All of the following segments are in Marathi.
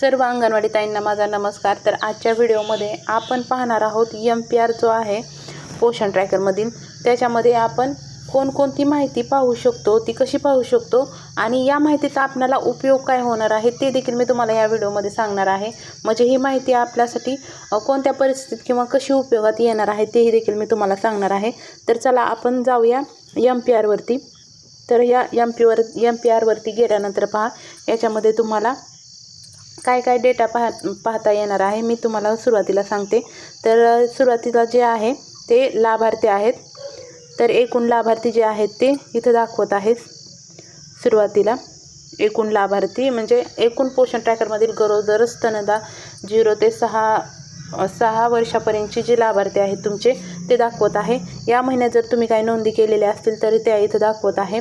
सर्व अंगणवाडी ताईंना माझा नमस्कार. तर आजच्या व्हिडिओमध्ये आपण पाहणार आहोत एम पी आर जो आहे पोषण ट्रॅकरमधील त्याच्यामध्ये आपण कोणकोणती माहिती पाहू शकतो ती कशी पाहू शकतो आणि या माहितीचा आपल्याला उपयोग काय होणार आहे ते देखील मी तुम्हाला या व्हिडिओमध्ये सांगणार आहे. म्हणजे ही माहिती आपल्यासाठी कोणत्या परिस्थितीत किंवा कशी उपयोगात येणार आहे तेही देखील मी तुम्हाला सांगणार आहे. तर चला आपण जाऊया एम पी आरवरती तर या एम पीवर एम पी आरवरती गेल्यानंतर पहा याच्यामध्ये तुम्हाला काय काय डेटा पाह पाहता येणार आहे मी तुम्हाला सुरुवातीला सांगते. तर सुरुवातीला जे आहे ते लाभार्थी आहेत. तर एकूण लाभार्थी जे आहेत ते इथं दाखवत आहेत. सुरुवातीला एकूण लाभार्थी म्हणजे एकूण पोषण ट्रॅकरमधील गरोदर स्तनदा झिरो ते सहा सहा वर्षापर्यंतचे जे लाभार्थी आहेत तुमचे ते दाखवत आहे. या महिन्यात जर तुम्ही काही नोंदी केलेल्या असतील तरी त्या इथं दाखवत आहे.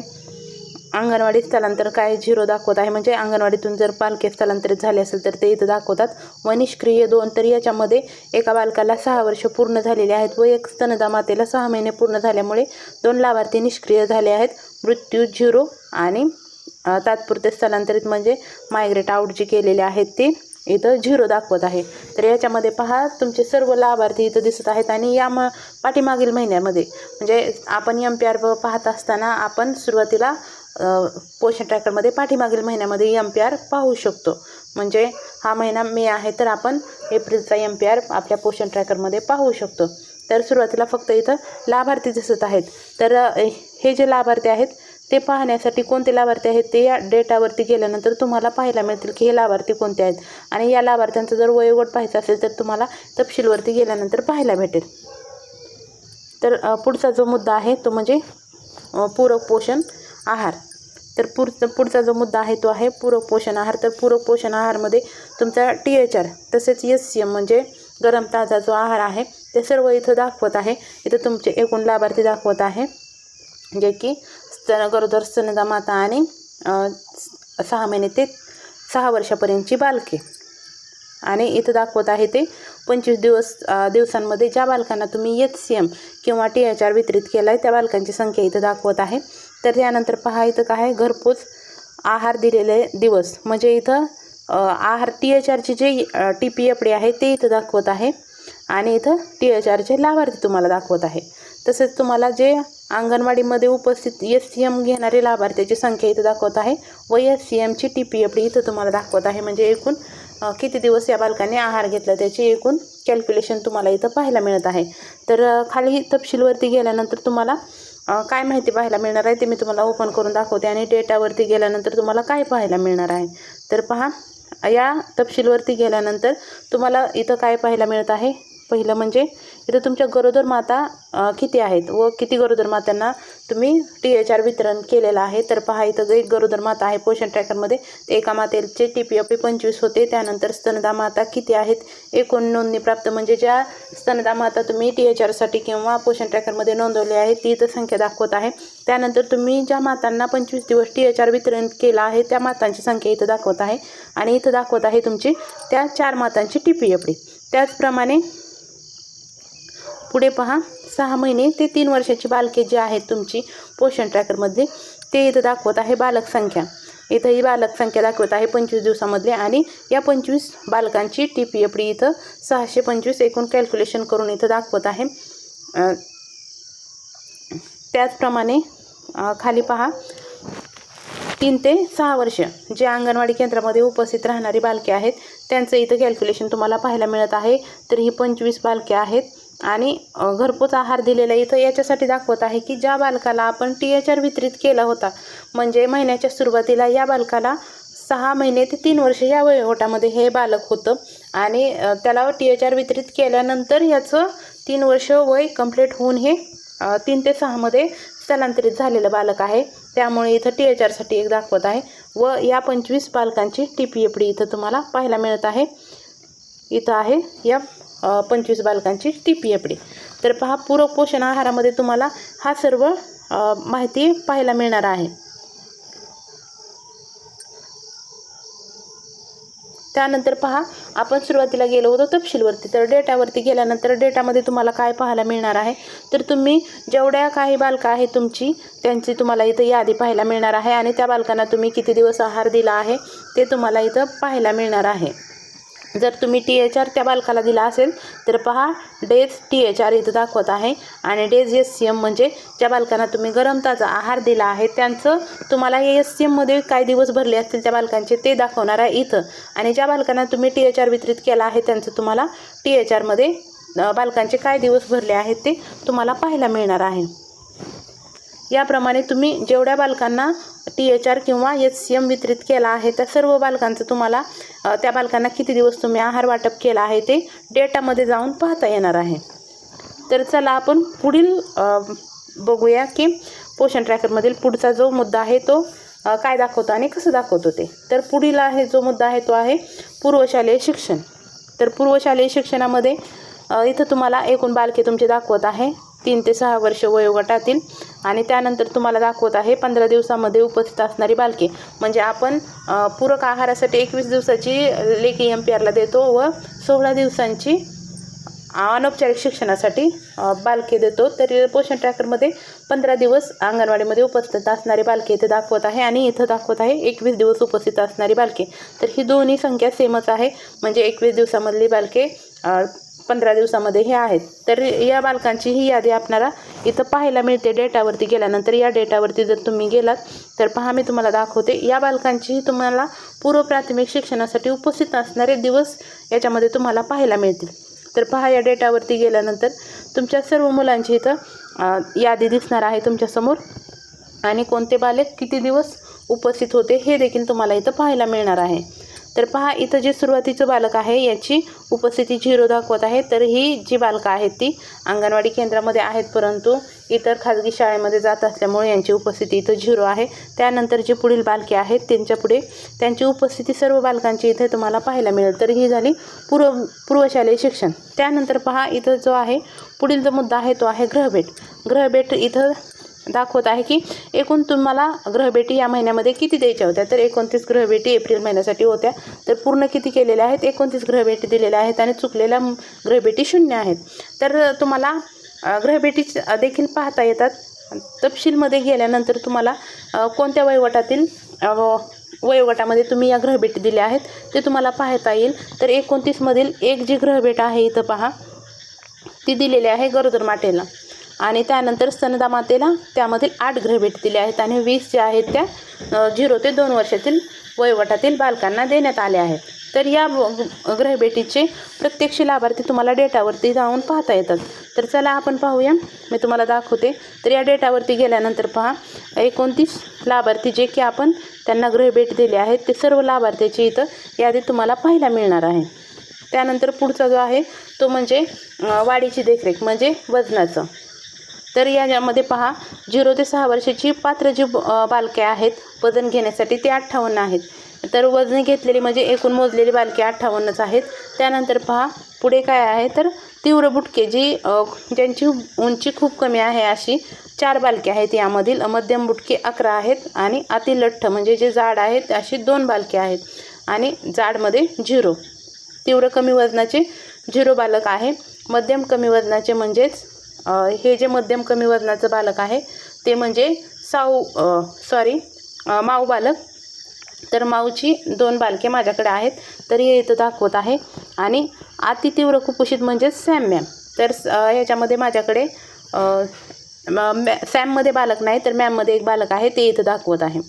अंगणवाडी स्थलांतर काय झिरो दाखवत आहे? म्हणजे अंगणवाडीतून जर पालके स्थलांतरित झाले असेल तर ते इथं दाखवतात. व निष्क्रिय दोन तर याच्यामध्ये एका बालकाला सहा वर्ष पूर्ण झालेली आहेत व एक स्तनदा मातेला सहा महिने पूर्ण झाल्यामुळे दोन लाभार्थी निष्क्रिय झाले आहेत. मृत्यू झिरो आणि तात्पुरते स्थलांतरित म्हणजे मायग्रेट आउट जे केलेले आहेत ते इथं झिरो दाखवत आहे. तर याच्यामध्ये पहा तुमचे सर्व लाभार्थी इथं दिसत आहेत आणि या म पाठीमागील महिन्यामध्ये म्हणजे आपण एम पी आर पाहत असताना आपण सुरुवातीला पोषण ट्रॅकरमध्ये पाठीमागील महिन्यामध्ये एम पी आर पाहू शकतो. म्हणजे हा महिना मे आहे तर आपण एप्रिलचा एम पी आर आपल्या पोषण ट्रॅकरमध्ये पाहू शकतो. तर सुरुवातीला फक्त इथं लाभार्थी दिसत आहेत. तर हे जे लाभार्थी आहेत ते पाहण्यासाठी कोणते लाभार्थी आहेत ते या डेटावरती गेल्यानंतर तुम्हाला पाहायला मिळतील की हे लाभार्थी कोणते आहेत. आणि या लाभार्थ्यांचं जर वयोगट पाहायचं असेल तर तुम्हाला तपशीलवरती गेल्यानंतर पाहायला भेटेल. तर पुढचा जो मुद्दा आहे तो म्हणजे पूरक पोषण आहार. तर पुढचा पुढचा जो मुद्दा आहे तो आहे पूरक पोषण आहार. तर पूरक पोषण आहारमध्ये तुमचा टी एच आर तसेच एस सी एम म्हणजे गरम ताजा जो आहार आहे ते सर्व इथं दाखवत आहे. इथं तुमचे एकूण लाभार्थी दाखवत आहे जे की स्तन गरोदर स्तनदा माता आणि सहा महिने ते सहा वर्षापर्यंतची बालके. आणि इथं दाखवत आहे ते पंचवीस दिवस दिवसांमध्ये ज्या बालकांना तुम्ही एच सी एम किंवा टी एच आर वितरित केला आहे त्या बालकांची संख्या इथं दाखवत आहे. तर त्यानंतर पहा इथं काय आहे? घरपोच आहार दिलेले दिवस. म्हणजे इथं आहार टी एच आरची जे टी पी एफ डी आहे ते इथं दाखवत आहे. आणि इथं टी एच आरचे लाभार्थी तुम्हाला दाखवत आहे. तसेच तुम्हाला जे अंगणवाडीमध्ये उपस्थित एस सी एम घेणारे लाभार्थ्याची संख्या इथं दाखवत आहे व एस सी एमची टी पी एफ डी इथं तुम्हाला दाखवत आहे. म्हणजे एकूण किती दिवस या बालकांनी आहार घेतला त्याची एकूण कॅल्क्युलेशन तुम्हाला इथं पाहायला मिळत आहे. तर खाली तपशीलवरती गेल्यानंतर तुम्हाला काय माहिती पाहायला मिळणार आहे ते मी तुम्हाला ओपन करून दाखवते. आणि डेटावरती गेल्यानंतर तुम्हाला काय पाहायला मिळणार आहे? तर पहा या तपशीलवरती गेल्यानंतर तुम्हाला इथं काय पाहायला मिळत आहे? पहिलं म्हणजे इथं तुमच्या गरोदर माता किती आहेत व किती गरोदर मातांना तुम्ही टी एच आर वितरण केलेलं आहे? तर पहा इथं एक गरोदर माता आहे पोषण ट्रॅकरमध्ये एका मातेचे टी पी एफ पंचवीस होते. त्यानंतर स्तनदा माता किती आहेत? एकूण नोंदणी प्राप्त म्हणजे ज्या स्तनदा माता तुम्ही टी एच आरसाठी किंवा पोषण ट्रॅकरमध्ये नोंदवली आहे ती इथं संख्या दाखवत आहे. त्यानंतर तुम्ही ज्या मातांना पंचवीस दिवस टी एच आर वितरण केलं आहे त्या मातांची संख्या इथं दाखवत आहे. आणि इथं दाखवत आहे तुमची त्या चार मातांची टी पी एफ डी त्याचप्रमाणे पुढे पहा. सहा महिने ते तीन वर्षाची बालके जी आहेत तुमची पोषण ट्रॅकरमध्ये ते इथं दाखवत आहे बालक संख्या. इथं ही बालक संख्या दाखवत आहे पंचवीस दिवसामधले आणि या पंचवीस बालकांची टी पी एफ डी इथं सहाशे पंचवीस एकूण कॅल्क्युलेशन करून इथं दाखवत आहे. त्याचप्रमाणे खाली पहा. तीन ते सहा वर्ष जे अंगणवाडी केंद्रामध्ये उपस्थित राहणारी बालके आहेत त्यांचं इथं कॅल्क्युलेशन तुम्हाला पाहायला मिळत आहे. तर ही पंचवीस बालके आहेत. आणि घरपोच आहार दिलेला इथं याच्यासाठी दाखवत आहे की ज्या बालकाला आपण टी एच आर वितरित केला होता म्हणजे महिन्याच्या सुरुवातीला या बालकाला सहा महिने ते तीन वर्ष या वयोगटामध्ये हे बालक होतं. आणि त्याला टी एच आर वितरित केल्यानंतर याचं तीन वर्ष वय कंप्लीट होऊन हे तीन ते सहामध्ये स्थलांतरित झालेलं बालक आहे. त्यामुळे इथं टी एच आरसाठी एक दाखवत आहे. व या पंचवीस बालकांची टी पी एफ डी इथं तुम्हाला पाहायला मिळत आहे. इथं आहे. या पंचवीस बालकांची टी पी एफ डी तर पहा पूरक पोषण आहारामध्ये तुम्हाला हा सर्व माहिती पाहायला मिळणार आहे. त्यानंतर पहा आपण सुरुवातीला गेलो होतो तपशीलवरती. तर डेटावरती गेल्यानंतर डेटामध्ये तुम्हाला काय पाहायला मिळणार आहे? तर तुम्ही जेवढ्या काही बालकं आहे तुमची त्यांची तुम्हाला इथं यादी पाहायला मिळणार आहे आणि त्या बालकांना तुम्ही किती दिवस आहार दिला आहे ते तुम्हाला इथं पाहायला मिळणार आहे. जर तुम्ही टी एच आर त्या बालकाला दिला असेल तर पहा डेज टी एच आर इथं दाखवत आहे. आणि डेज एस सी एम म्हणजे ज्या बालकांना तुम्ही गरम ताजा आहार दिला आहे त्यांचं तुम्हाला एस सी एममध्ये काय दिवस भरले असतील त्या बालकांचे ते दाखवणार आहे इथं. आणि ज्या बालकांना तुम्ही टी एच आर वितरित केला आहे त्यांचं तुम्हाला टी एच आरमध्ये बालकांचे काय दिवस भरले आहेत ते तुम्हाला पाहायला मिळणार आहे. याप्रमाणे तुम्ही जेवढ्या बालकांना टी एच आर किंवा एच सी एम वितरित केला आहे त्या सर्व बालकांचं तुम्हाला त्या बालकांना किती दिवस तुम्ही आहार वाटप केला आहे ते डेटामध्ये जाऊन पाहता येणार आहे. तर चला आपण पुढील बघूया की पोषण ट्रॅकरमधील पुढचा जो मुद्दा आहे तो काय दाखवतो आणि कसं दाखवतो ते. तर पुढील आहे जो मुद्दा आहे तो आहे पूर्वशालेय शिक्षण. तर पूर्वशालेय शिक्षणामध्ये इथं तुम्हाला एकूण बालके तुमचे दाखवत आहे. तीन ते सहा वर्ष वयोगटातील आणि त्यानंतर तुम्हाला दाखवत आहे पंधरा दिवसामध्ये उपस्थित असणारी बालके. म्हणजे आपण पूरक आहारासाठी एकवीस दिवसाची लेखी एम पी आरला देतो व सोळा दिवसांची अनौपचारिक शिक्षणासाठी बालके देतो. तर पोषण ट्रॅकरमध्ये पंधरा दिवस अंगणवाडीमध्ये उपस्थित असणारी बालके इथे दाखवत आहे आणि इथं दाखवत आहे एकवीस दिवस उपस्थित असणारी बालके. तर ही दोन्ही संख्या सेमच आहे. म्हणजे एकवीस दिवसामधली बालके पंधरा दिवसामध्ये हे आहेत. तर या बालकांची ही यादी आपणाला इथं पाहायला मिळते. डेटावरती गेल्यानंतर या डेटावरती जर तुम्ही गेलात तर पहा मी तुम्हाला दाखवते. या बालकांचीही तुम्हाला पूर्व प्राथमिक शिक्षणासाठी उपस्थित असणारे दिवस याच्यामध्ये तुम्हाला पाहायला मिळतील. तर पहा या डेटावरती गेल्यानंतर तुमच्या सर्व मुलांची इथं यादी दिसणार आहे तुमच्यासमोर आणि कोणते बालक किती दिवस उपस्थित होते हे देखील तुम्हाला इथं पाहायला मिळणार आहे. तर पहा इथं जे सुरुवातीचं बालक आहे याची उपस्थिती झिरो दाखवत आहे. तर ही जी बालकं आहेत ती अंगणवाडी केंद्रामध्ये आहेत परंतु इतर खाजगी शाळेमध्ये जात असल्यामुळे यांची उपस्थिती इथं झिरो आहे. त्यानंतर जे पुढील बालके आहेत त्यांच्यापुढे त्यांची उपस्थिती सर्व बालकांची इथे तुम्हाला पाहायला मिळेल. तर ही झाली पूर्व पूर्वशालेय शिक्षण. त्यानंतर पहा इथं जो आहे पुढील जो मुद्दा आहे तो आहे ग्रहभेट ग्रहभेट इथं दाखवत आहे की एकूण तुम्हाला ग्रहभेटी या महिन्यामध्ये किती द्यायच्या होत्या? तर एकोणतीस ग्रहभेटी एप्रिल महिन्यासाठी होत्या. तर पूर्ण किती केलेल्या आहेत? एकोणतीस ग्रहभेटी दिलेल्या आहेत आणि चुकलेल्या ग्रहभेटी शून्य आहेत. तर तुम्हाला ग्रहभेटी देखील पाहता येतात. तपशीलमध्ये गेल्यानंतर तुम्हाला कोणत्या वयोगटातील वयोगटामध्ये तुम्ही या ग्रहभेटी दिल्या आहेत ते तुम्हाला पाहता येईल. तर एकोणतीसमधील एक जी ग्रहभेट आहे इथं पहा. ती दिलेली आहे गरोदर माटेला आणि त्यानंतर स्तनदा मातेला त्यामधील आठ ग्रहभेट दिल्या आहेत आणि वीस ज्या आहेत त्या झिरो ते दोन वर्षातील वयोगटातील बालकांना देण्यात आल्या आहेत. तर या ग्रहभेटीचे प्रत्यक्ष लाभार्थी तुम्हाला डेटावरती जाऊन पाहता येतात. तर चला आपण पाहूया. मी तुम्हाला दाखवते. तर या डेटावरती गेल्यानंतर पहा एकोणतीस लाभार्थी जे की आपण त्यांना ग्रहभेट दिले आहेत ते सर्व लाभार्थ्याची इथं यादी तुम्हाला पाहायला मिळणार आहे. त्यानंतर पुढचा जो आहे तो म्हणजे वाढीची देखरेख म्हणजे वजनाचं. तर यामध्ये पहा झिरो ते सहा वर्षाची पात्र जी बालके आहेत वजन घेण्यासाठी ते अठ्ठावन्न आहेत. तर वजन घेतलेली म्हणजे एकूण मोजलेली बालके अठ्ठावन्नच आहेत. त्यानंतर पहा पुढे काय आहे तर तीव्र बुटके जी ज्यांची उंची खूप कमी आहे अशी चार बालके आहेत यामधील. मध्यम बुटके अकरा आहेत आणि अति लठ्ठ म्हणजे जे जाड आहेत अशी दोन बालके आहेत आणि जाडमध्ये झिरो. तीव्र कमी वजनाचे झिरो बालक आहे. मध्यम कमी वजनाचे म्हणजेच हे जे मध्यम कमी वजनाचं बालक आहे ते म्हणजे साऊ सॉरी माऊ बालक. तर माऊची दोन बालके माझ्याकडे आहेत तर हे इथं दाखवत आहे. आणि अतितीव्र कुपोषित म्हणजेच सॅम तर ह्याच्यामध्ये माझ्याकडे म- मॅ सॅममध्ये बालक नाही तर मॅममध्ये एक बालक आहे ते इथं दाखवत आहे.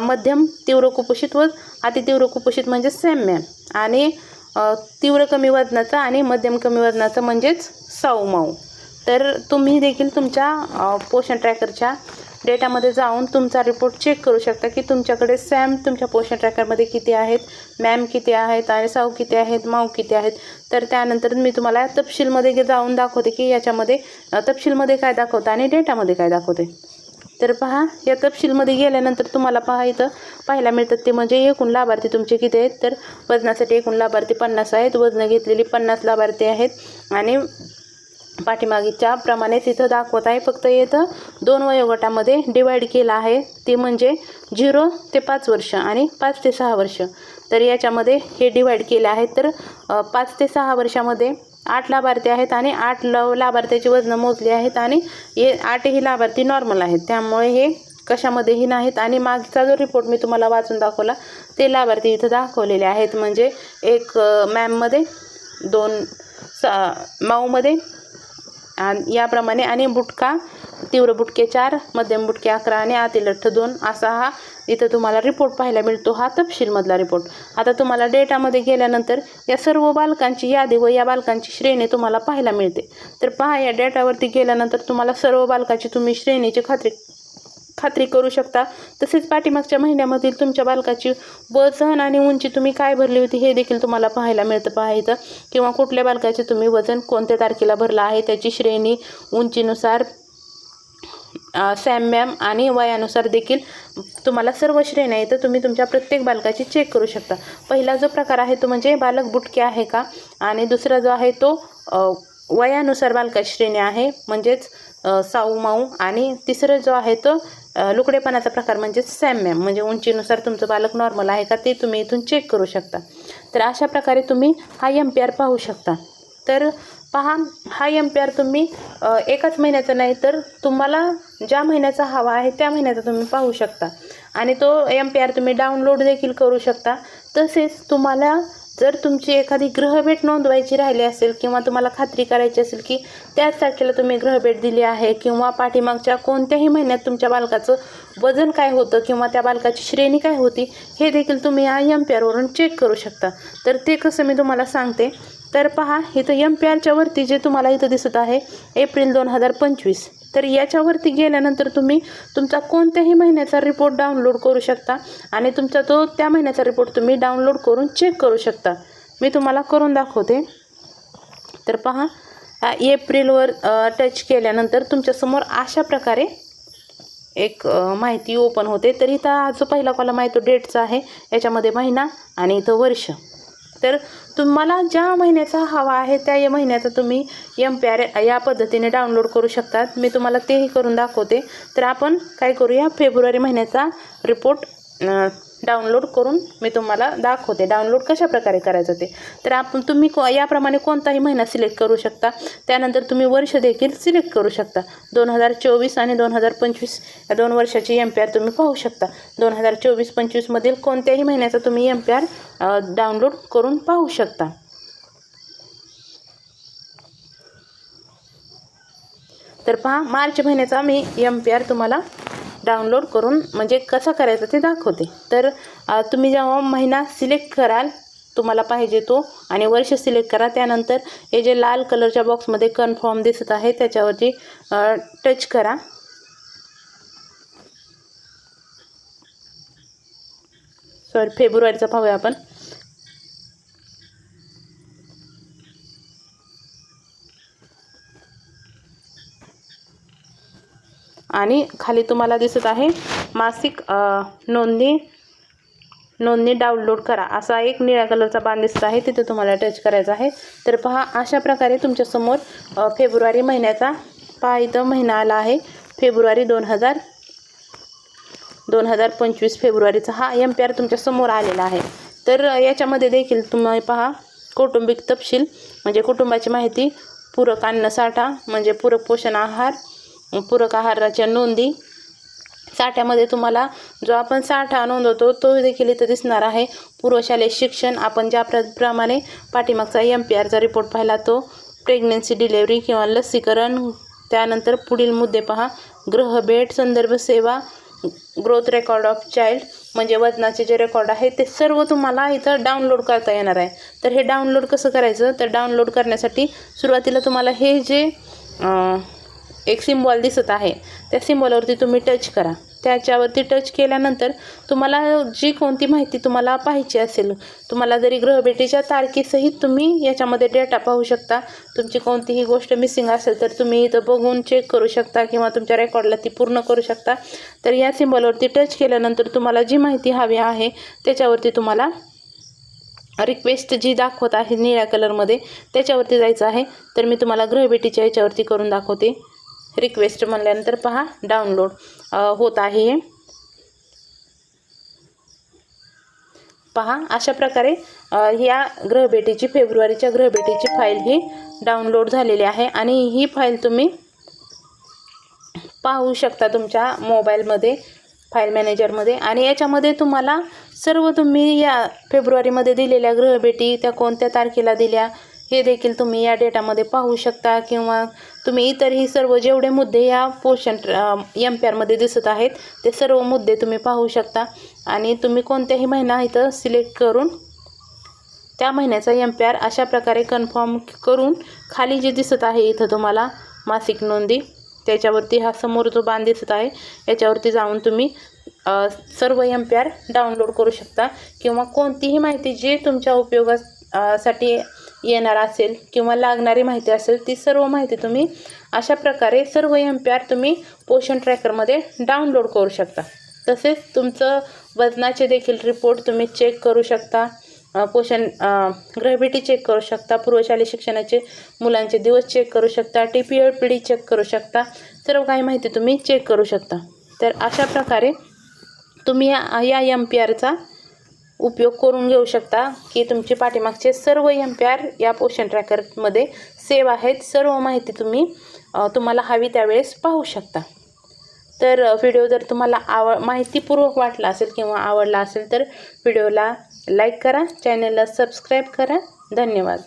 मध्यम तीव्र कुपोषित व अतितीव्र कुपोषित म्हणजे सॅम आणि तीव्र कमी वजनाचं आणि मध्यम कमी वजनाचं म्हणजेच साऊ माऊ. तर तुम्ही देखील तुमच्या पोषण ट्रॅकरच्या डेटामध्ये जाऊन तुमचा रिपोर्ट चेक करू शकता की तुमच्याकडे सॅम तुमच्या पोषण ट्रॅकरमध्ये किती आहेत मॅम किती आहेत आणि साऊ किती आहेत माऊ किती आहेत. तर त्यानंतर मी तुम्हाला तपशीलमध्ये जाऊन दाखवते की याच्यामध्ये तपशीलमध्ये काय दाखवतं आणि डेटामध्ये काय दाखवते तर पहा या तपशीलमध्ये गेल्यानंतर तुम्हाला पहा इथं पाहायला मिळतात ते म्हणजे एकूण लाभार्थी तुमचे किती आहेत. तर वजनासाठी एकूण लाभार्थी पन्नास आहेत. वजनं घेतलेली पन्नास लाभार्थी आहेत. आणि पाठीमागीच्या प्रमाणे तिथं दाखवत आहे. फक्त इथं दोन वयोगटामध्ये डिवाईड केलं आहे. ते म्हणजे झिरो ते पाच वर्ष आणि पाच ते सहा वर्ष. तर याच्यामध्ये हे डिवाईड केले आहे. तर पाच ते सहा वर्षामध्ये आठ लाभार्थी आहेत आणि आठ ल लाभार्थ्याची वजनं मोजली आहेत आणि हे आठही लाभार्थी नॉर्मल आहेत. त्यामुळे हे कशामध्येही नाहीत. आणि मागचा जो रिपोर्ट मी तुम्हाला वाचून दाखवला ते लाभार्थी इथं दाखवलेले आहेत. म्हणजे एक मॅममध्ये दोन सा माऊमध्ये याप्रमाणे आणि बुटका तीव्र बुटके चार मध्यम बुटके अकरा आणि आतील लठ्ठ दोन असा हा इथं तुम्हाला रिपोर्ट पाहायला मिळतो हा तपशीलमधला रिपोर्ट आता तुम्हाला डेटामध्ये गेल्यानंतर या सर्व बालकांची यादी व या बालकांची श्रेणी तुम्हाला पाहायला मिळते. तर पहा या डेटावरती गेल्यानंतर तुम्हाला सर्व बालकाची तुम्ही श्रेणीची खात्री खात्री करू शकता. तसेच पाठीमागच्या महिन्यामधील तुमच्या बालकाची वजन आणि उंची तुम्ही काय भरली होती हे देखील तुम्हाला पाहायला मिळतं. पाहायचं किंवा कुठल्या बालकाचे तुम्ही वजन कोणत्या तारखेला भरलं आहे त्याची श्रेणी उंचीनुसार अ, सॅम मॅम आणि वयानुसार देखील तुम्हाला सर्व श्रेण्या येतं तुम्ही तुमच्या प्रत्येक बालकाची चेक करू शकता. पहिला जो प्रकार आहे तो म्हणजे बालक बुटके आहे का? आणि दुसरा जो आहे तो वयानुसार बालकाश्रेणी आहे म्हणजेच साऊ माऊ आणि तिसरं जो आहे तो लुकडेपणाचा प्रकार म्हणजेच सॅम्यम म्हणजे उंचीनुसार तुमचं बालक नॉर्मल आहे का ते तुम्ही इथून चेक करू शकता. तर अशा प्रकारे तुम्ही हा एम पी आर पाहू शकता. तर पहा हा एम पी आर तुम्ही एकाच महिन्याचा नाही तर तुम्हाला ज्या महिन्याचा हवा आहे त्या महिन्याचा तुम्ही पाहू शकता. आणि तो एम पी आर तुम्ही डाउनलोड देखील करू शकता. तसेच तुम्हाला जर तुमची एखादी ग्रहभेट नोंदवायची राहिली असेल किंवा तुम्हाला खात्री करायची असेल की त्याच तारखेला तुम्ही ग्रहभेट दिली आहे किंवा पाठीमागच्या कोणत्याही महिन्यात तुमच्या बालकाचं वजन काय होतं किंवा त्या बालकाची श्रेणी काय होती हे देखील तुम्ही या एम पी आरवरून चेक करू शकता. तर ते कसं मी तुम्हाला सांगते. तर पहा इथं एम पी आरच्या वरती जे तुम्हाला इथं दिसत आहे एप्रिल दोन हजार पंचवीस. तर याच्यावरती गेल्यानंतर तुम्ही तुमचा कोणत्याही महिन्याचा रिपोर्ट डाउनलोड करू शकता आणि तुमचा तो त्या महिन्याचा रिपोर्ट तुम्ही डाउनलोड करून चेक करू शकता. मी तुम्हाला करून दाखवते. तर पहा एप्रिलवर टच केल्यानंतर तुमच्यासमोर अशा प्रकारे एक माहिती ओपन होते. तर इथं जो पहिला कॉलम आहे तो डेटचा आहे. याच्यामध्ये महिना आणि इथं वर्ष. तर तुम्हाला ज्या महिन्याचा हवा आहे त्या या महिन्याचा तुम्ही एम पी आर या पद्धतीने डाउनलोड करू शकतात. मी तुम्हाला तेही करून दाखवते. तर आपण काय करूया फेब्रुवारी महिन्याचा रिपोर्ट डाउनलोड करून मी तुम्हाला दाखवते. डाउनलोड कशा प्रकारे करायचं ते? तर आपण तुम्ही को याप्रमाणे कोणताही महिना सिलेक्ट करू शकता. त्यानंतर तुम्ही वर्ष देखील सिलेक्ट करू शकता. दोन हजार चोवीस आणि दोन हजार पंचवीस या दोन वर्षाची एम पी आर तुम्ही पाहू शकता. दोन हजार चोवीस पंचवीसमधील कोणत्याही महिन्याचा तुम्ही एम पी आर डाउनलोड करून पाहू शकता. तर पहा मार्च महिन्याचा मी एम पी आर तुम्हाला डाउनलोड करून म्हणजे कसं करायचं ते दाखवते. तर तुम्ही जेव्हा महिना सिलेक्ट कराल तुम्हाला पाहिजे तो आणि वर्ष सिलेक्ट करा. त्यानंतर हे जे लाल कलरच्या बॉक्समध्ये कन्फर्म दिसत आहे त्याच्यावरती टच करा. सॉरी फेब्रुवारीचा पाहूया आपण. आणि खाली तुम्हाला दिसत आहे मासिक नोंदणी नोंदणी डाउनलोड करा. असा एक निळ्या कलरचा बाण दिसत आहे तिथे तुम्हाला टच करायचा आहे. तर पहा अशा प्रकारे तुमच्यासमोर फेब्रुवारी महिन्याचा पहा इथं महिना आला आहे. फेब्रुवारी दोन हजार दोन हजार पंचवीस फेब्रुवारीचा हा एम पी आर तुमच्यासमोर आलेला आहे. तर याच्यामध्ये देखील तुम्ही पहा कौटुंबिक तपशील म्हणजे कुटुंबाची माहिती पूरक अन्नसाठा म्हणजे पूरक पोषण आहार पूरक आहाराच्या नोंदी. साठ्यामध्ये तुम्हाला जो आपण साठा नोंदवतो तो देखील इथं दिसणार आहे. पूर्वशालेय शिक्षण आपण ज्या प्र प्रमाणे पाठीमागचा एम पी आरचा रिपोर्ट पाहिला तो प्रेग्नन्सी डिलेवरी किंवा लसीकरण त्यानंतर पुढील मुद्दे पहा. ग्रहभेट संदर्भ सेवा ग्रोथ रेकॉर्ड ऑफ चाइल्ड म्हणजे वजनाचे जे रेकॉर्ड आहे ते सर्व तुम्हाला इथं डाउनलोड करता येणार आहे. तर हे डाउनलोड कसं करायचं? तर डाउनलोड करण्यासाठी सुरुवातीला तुम्हाला हे जे एक सिम्बॉल दिसत आहे. त्या सिम्बॉलवरती तुम्ही टच करा. त्याच्यावरती टच केल्यानंतर तुम्हाला जी कोणती माहिती तुम्हाला पाहिजे असेल तुम्हाला जरी ग्रहभेटीच्या तारखेसहित तुम्ही याच्यामध्ये डेटा पाहू शकता. तुमची कोणतीही गोष्ट मिसिंग असेल तर तुम्ही इथं बघून चेक करू शकता किंवा तुमच्या रेकॉर्डला ती पूर्ण करू शकता. तर या सिम्बॉलवरती टच केल्यानंतर तुम्हाला जी माहिती हवी आहे त्याच्यावरती तुम्हाला रिक्वेस्ट जी दाखवत आहे निळ्या कलरमध्ये त्याच्यावरती जायचं आहे. तर मी तुम्हाला ग्रहभेटीच्या याच्यावरती करून दाखवते. रिक्वेस्ट म्हणल्यानंतर पहा डाउनलोड होत आहे हे. पहा अशा प्रकारे या ह्या ग्रहभेटीची फेब्रुवारीच्या ग्रहभेटीची फाईल ही डाउनलोड झालेली आहे. आणि ही फाईल तुम्ही पाहू शकता तुमच्या मोबाईलमध्ये फाईल मॅनेजरमध्ये आणि याच्यामध्ये तुम्हाला सर्व तुम्ही या फेब्रुवारीमध्ये दिलेल्या ग्रहभेटी त्या कोणत्या तारखेला दिल्या हे देखील तुम्ही या डेटामध्ये पाहू शकता किंवा तुम्ही इतरही सर्व जेवढे मुद्दे या पोषण एम पी आरमध्ये दिसत आहेत ते सर्व मुद्दे तुम्ही पाहू शकता. आणि तुम्ही कोणत्याही महिना इथं सिलेक्ट करून त्या महिन्याचा एम पी आर अशा प्रकारे कन्फर्म करून खाली जे दिसत आहे इथं तुम्हाला मासिक नोंदी त्याच्यावरती हा समोर जो बाण दिसत आहे याच्यावरती जाऊन तुम्ही सर्व एम पी आर डाउनलोड करू शकता. किंवा कोणतीही माहिती जी तुमच्या उपयोगासाठी येणार असेल किंवा लागणारी माहिती असेल ती सर्व माहिती तुम्ही अशा प्रकारे सर्व एम पी आर तुम्ही पोषण ट्रॅकरमध्ये डाउनलोड करू शकता. तसेच तुमचं वजनाचे देखील रिपोर्ट तुम्ही चेक करू शकता. पोषण ग्रॅव्हिटी चेक करू शकता. पूर्वशालेय शिक्षणाचे मुलांचे दिवस चेक करू शकता. T P L P D check करू शकता. सर्व काही माहिती तुम्ही चेक करू शकता. तर अशा प्रकारे तुम्ही या या एम पी आरचा उपयोग करून घेऊ शकता की तुमचे पाठीमागचे सर्व एम पी आर या पोषण ट्रॅकरमध्ये सेव आहेत सर्व माहिती तुम्ही तुम्हाला हवी त्यावेळेस पाहू शकता. तर व्हिडिओ जर तुम्हाला आव माहितीपूर्वक वाटला असेल किंवा आवडला असेल तर व्हिडिओला लाईक करा चॅनलला सबस्क्राईब करा. धन्यवाद.